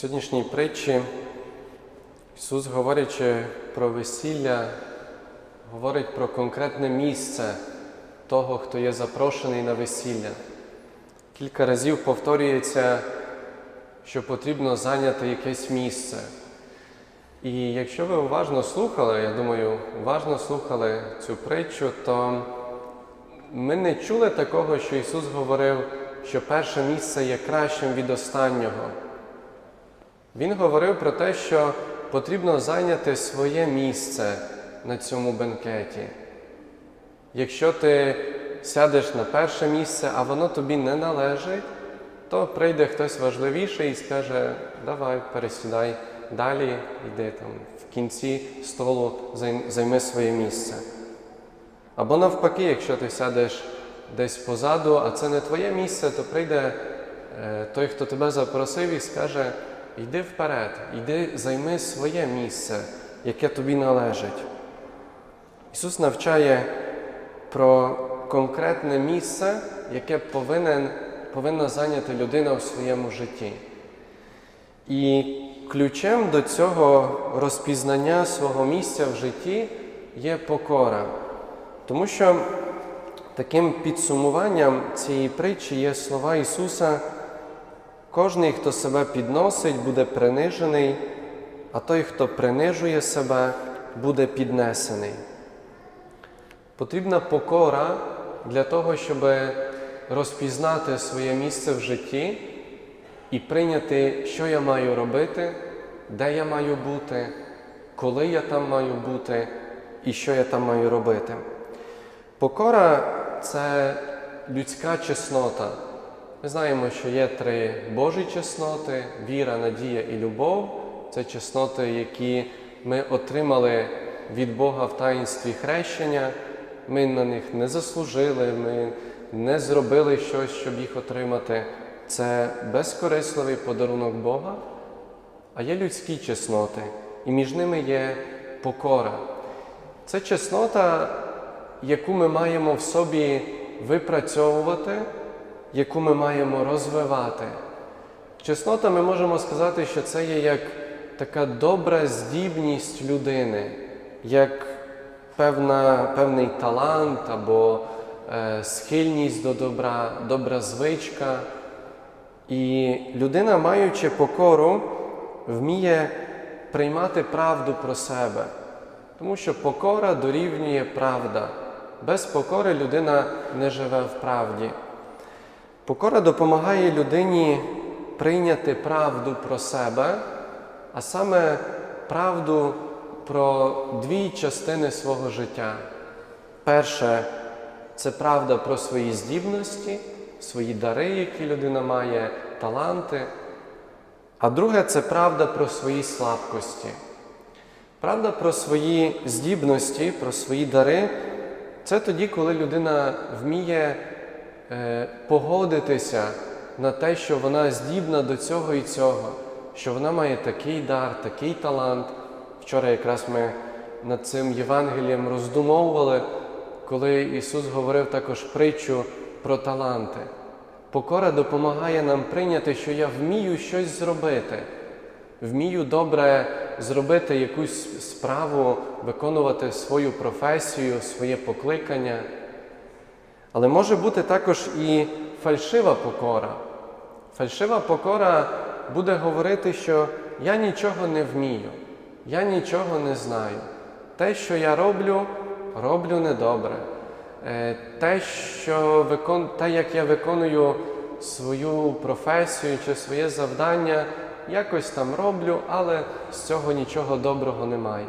сьогоднішній притчі Ісус, говорячи про весілля, говорить про конкретне місце того, хто є запрошений на весілля. Кілька разів повторюється, що потрібно зайняти якесь місце. І якщо ви уважно слухали, я думаю, уважно слухали цю притчу, то ми не чули такого, що Ісус говорив, що перше місце є кращим від останнього. Він говорив про те, що потрібно зайняти своє місце на цьому бенкеті. Якщо ти сядеш на перше місце, а воно тобі не належить, то прийде хтось важливіший і скаже: давай, пересідай далі, йди там в кінці столу, займи своє місце. Або навпаки, якщо ти сядеш десь позаду, а це не твоє місце, то прийде е, той, хто тебе запросив, і скаже: йди вперед, йди, займи своє місце, яке тобі належить. Ісус навчає про конкретне місце, яке повинен, повинна зайняти людина в своєму житті. І ключем до цього розпізнання свого місця в житті є покора. Тому що таким підсумуванням цієї притчі є слова Ісуса: кожний, хто себе підносить, буде принижений, а той, хто принижує себе, буде піднесений. Потрібна покора для того, щоб розпізнати своє місце в житті і прийняти, що я маю робити, де я маю бути, коли я там маю бути і що я там маю робити. Покора це людська чеснота. Ми знаємо, що є три Божі чесноти віра, надія і любов. Це чесноти, які ми отримали від Бога в таїнстві хрещення. Ми на них не заслужили, ми не зробили щось, щоб їх отримати. Це безкорисливий подарунок Бога, а є людські чесноти, і між ними є покора. Це чеснота, яку ми маємо в собі випрацьовувати, яку ми маємо розвивати. Чеснота, ми можемо сказати, що це є як така добра здібність людини, як певна, певний талант або е, схильність до добра, добра звичка. І людина, маючи покору, вміє приймати правду про себе, тому що покора дорівнює правда. Без покори людина не живе в правді. Покора допомагає людині прийняти правду про себе, а саме правду про дві частини свого життя. Перше це правда про свої здібності, свої дари, які людина має, таланти. А друге це правда про свої слабкості. Правда про свої здібності, про свої дари це тоді, коли людина вміє погодитися на те, що вона здібна до цього і цього, що вона має такий дар, такий талант. Вчора якраз ми над цим Євангелієм роздумовували, коли Ісус говорив також притчу про таланти. Покора допомагає нам прийняти, що я вмію щось зробити, вмію добре зробити якусь справу, виконувати свою професію, своє покликання. Але може бути також і фальшива покора. Фальшива покора буде говорити, що я нічого не вмію, я нічого не знаю. Те, що я роблю, роблю недобре. Е, Те, що викон... те, як я виконую свою професію чи своє завдання, якось там роблю, але з цього нічого доброго немає.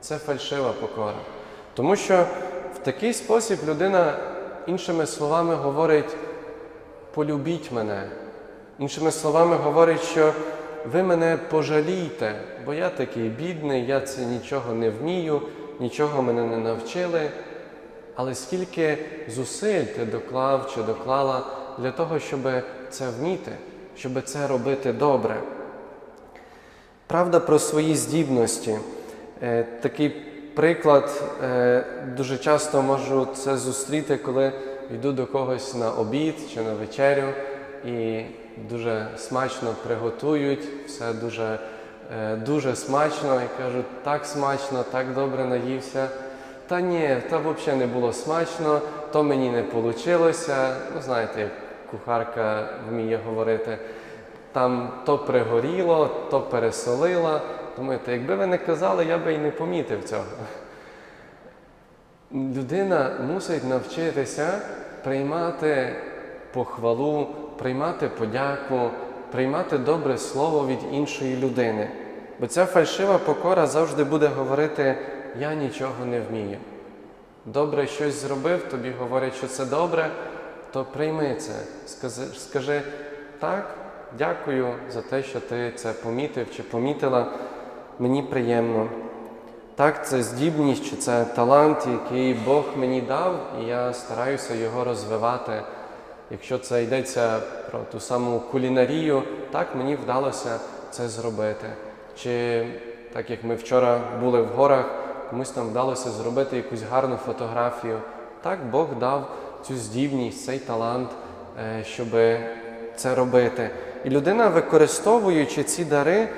Це фальшива покора. Тому що в такий спосіб людина, іншими словами, говорить: полюбіть мене. Іншими словами, говорить, що ви мене пожалійте, бо я такий бідний, я це нічого не вмію, нічого мене не навчили. Але скільки зусиль ти доклав чи доклала для того, щоб це вміти, щоб це робити добре. Правда про свої здібності. Е, Такий приклад е, дуже часто можу це зустріти, коли йду до когось на обід чи на вечерю, і дуже смачно приготують, все дуже, е, дуже смачно. І кажу, так смачно, так добре наївся. Та ні, та взагалі не було смачно, то мені не вийшло. Ну, знаєте, як кухарка вміє говорити. Там то пригоріло, то пересолила. Думаєте, якби ви не казали, я би і не помітив цього. Людина мусить навчитися приймати похвалу, приймати подяку, приймати добре слово від іншої людини. Бо ця фальшива покора завжди буде говорити: я нічого не вмію. Добре щось зробив, тобі говорять, що це добре, то прийми це. Скажи, скажи так, дякую за те, що ти це помітив чи помітила. Мені приємно. Так, це здібність чи це талант, який Бог мені дав, і я стараюся його розвивати. Якщо це йдеться про ту саму кулінарію, так мені вдалося це зробити. Чи так як ми вчора були в горах, комусь там вдалося зробити якусь гарну фотографію. Так Бог дав цю здібність, цей талант, е, щоб це робити. І людина, використовуючи ці дари,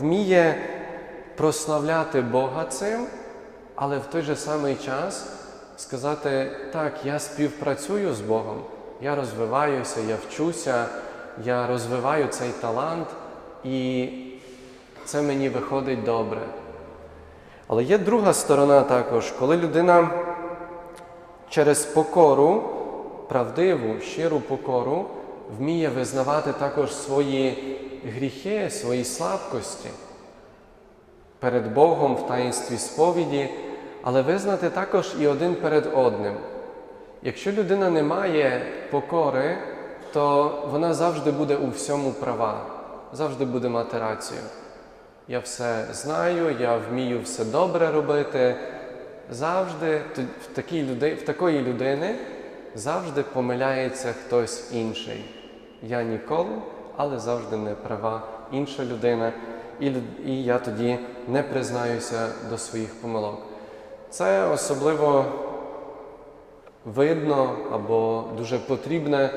вміє прославляти Бога цим, але в той же самий час сказати, так, я співпрацюю з Богом, я розвиваюся, я вчуся, я розвиваю цей талант, і це мені виходить добре. Але є друга сторона також, коли людина через покору, правдиву, щиру покору, вміє визнавати також свої гріхи, свої слабкості перед Богом в таїнстві сповіді, але визнати також і один перед одним. Якщо людина не має покори, то вона завжди буде у всьому права, завжди буде мати рацію. Я все знаю, я вмію все добре робити. Завжди в, такій люди, в такої людини завжди помиляється хтось інший. Я ніколи, але завжди не права інша людина, і, я тоді не признаюся до своїх помилок. Це особливо видно або дуже потрібне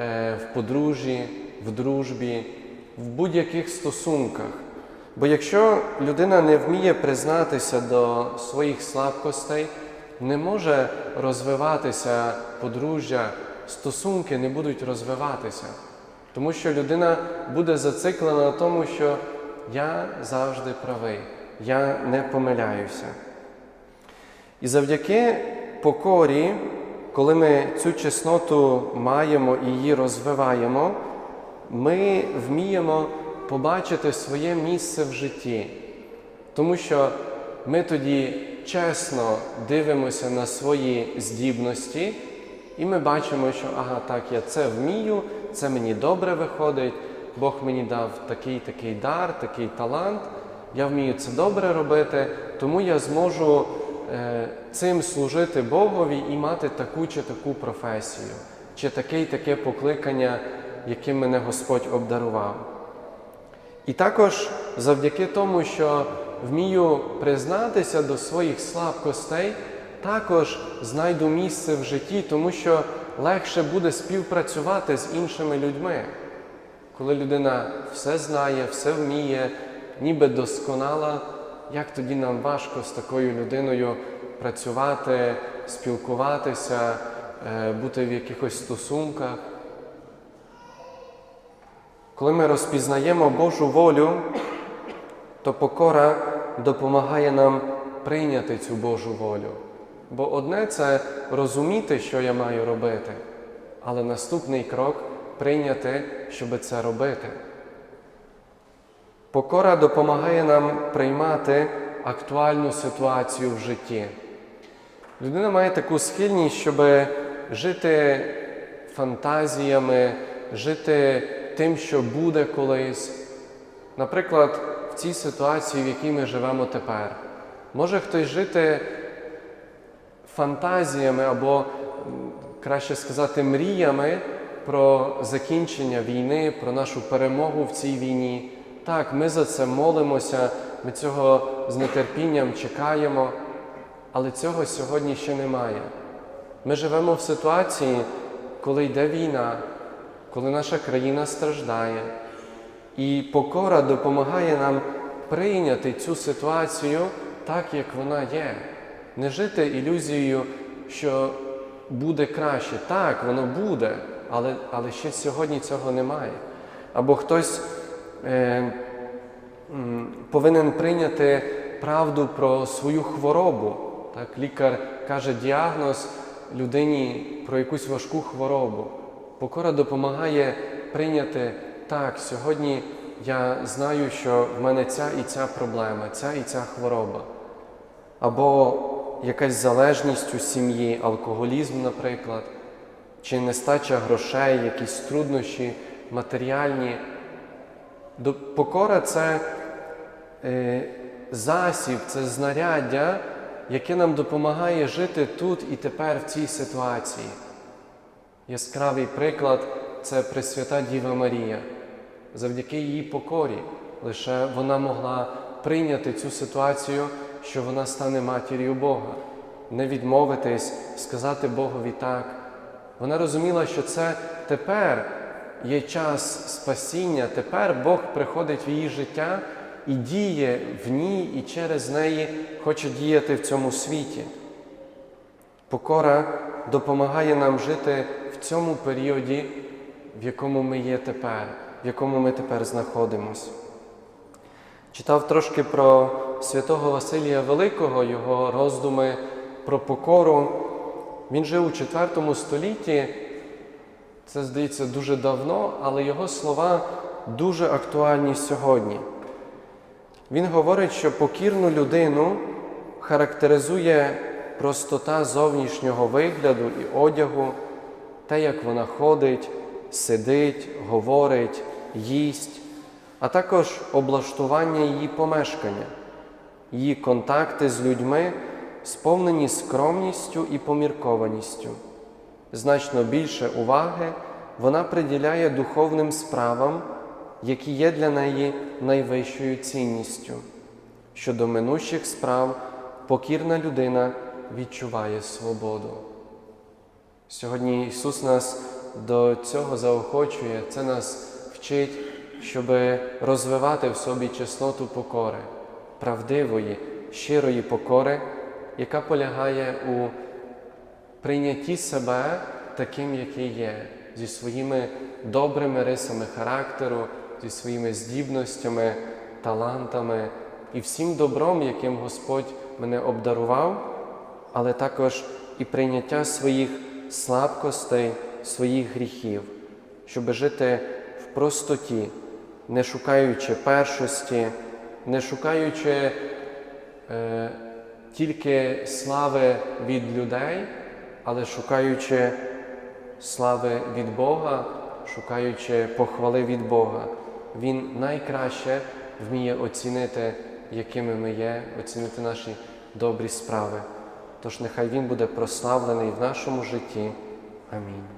е, в подружжі, в дружбі, в будь-яких стосунках. Бо якщо людина не вміє признатися до своїх слабкостей, не може розвиватися подружжя, стосунки не будуть розвиватися. Тому що людина буде зациклена на тому, що я завжди правий, я не помиляюся. І завдяки покорі, коли ми цю чесноту маємо і її розвиваємо, ми вміємо побачити своє місце в житті. Тому що ми тоді чесно дивимося на свої здібності, і ми бачимо, що ага, так, я це вмію, це мені добре виходить, Бог мені дав такий такий дар, такий талант, я вмію це добре робити, тому я зможу е, цим служити Богові і мати таку чи таку професію, чи таке й таке покликання, яким мене Господь обдарував. І також завдяки тому, що вмію признатися до своїх слабкостей, також знайду місце в житті, тому що легше буде співпрацювати з іншими людьми. Коли людина все знає, все вміє, ніби досконала, як тоді нам важко з такою людиною працювати, спілкуватися, е, бути в якихось стосунках. Коли ми розпізнаємо Божу волю, то покора допомагає нам прийняти цю Божу волю. Бо одне це розуміти, що я маю робити, але наступний крок прийняти, щоб це робити. Покора допомагає нам приймати актуальну ситуацію в житті. Людина має таку схильність, щоб жити фантазіями, жити тим, що буде колись. Наприклад, в цій ситуації, в якій ми живемо тепер, може хтось жити фантазіями або, краще сказати, мріями про закінчення війни, про нашу перемогу в цій війні. Так, ми за це молимося, ми цього з нетерпінням чекаємо, але цього сьогодні ще немає. Ми живемо в ситуації, коли йде війна, коли наша країна страждає. І покора допомагає нам прийняти цю ситуацію так, як вона є. Не жити ілюзією, що буде краще. Так, воно буде, але, але ще сьогодні цього немає. Або хтось е, повинен прийняти правду про свою хворобу. Так, лікар каже діагноз людині про якусь важку хворобу. Покора допомагає прийняти так, сьогодні я знаю, що в мене ця і ця проблема, ця і ця хвороба. Або якась залежність у сім'ї, алкоголізм, наприклад, чи нестача грошей, якісь труднощі матеріальні. Покора це е, засіб, це знаряддя, яке нам допомагає жити тут і тепер в цій ситуації. Яскравий приклад це Пресвята Діва Марія. Завдяки її покорі лише вона могла прийняти цю ситуацію, що вона стане матір'ю Бога, не відмовитись, сказати Богові так. Вона розуміла, що це тепер є час спасіння, тепер Бог приходить в її життя і діє в ній і через неї хоче діяти в цьому світі. Покора допомагає нам жити в цьому періоді, в якому ми є тепер, в якому ми тепер знаходимося. Читав трошки про святого Василія Великого, його роздуми про покору. Він жив у IV столітті, це здається дуже давно, але його слова дуже актуальні сьогодні. Він говорить, що покірну людину характеризує простота зовнішнього вигляду і одягу, те, як вона ходить, сидить, говорить, їсть, а також облаштування її помешкання, її контакти з людьми сповнені скромністю і поміркованістю. Значно більше уваги вона приділяє духовним справам, які є для неї найвищою цінністю. Щодо минущих справ, покірна людина відчуває свободу. Сьогодні Ісус нас до цього заохочує, це нас вчить, щоб розвивати в собі чесноту покори, правдивої, щирої покори, яка полягає у прийнятті себе таким, який є, зі своїми добрими рисами характеру, зі своїми здібностями, талантами і всім добром, яким Господь мене обдарував, але також і прийняття своїх слабкостей, своїх гріхів, щоб жити в простоті, не шукаючи першості, не шукаючи е, тільки слави від людей, але шукаючи слави від Бога, шукаючи похвали від Бога. Він найкраще вміє оцінити, якими ми є, оцінити наші добрі справи. Тож нехай Він буде прославлений в нашому житті. Амінь.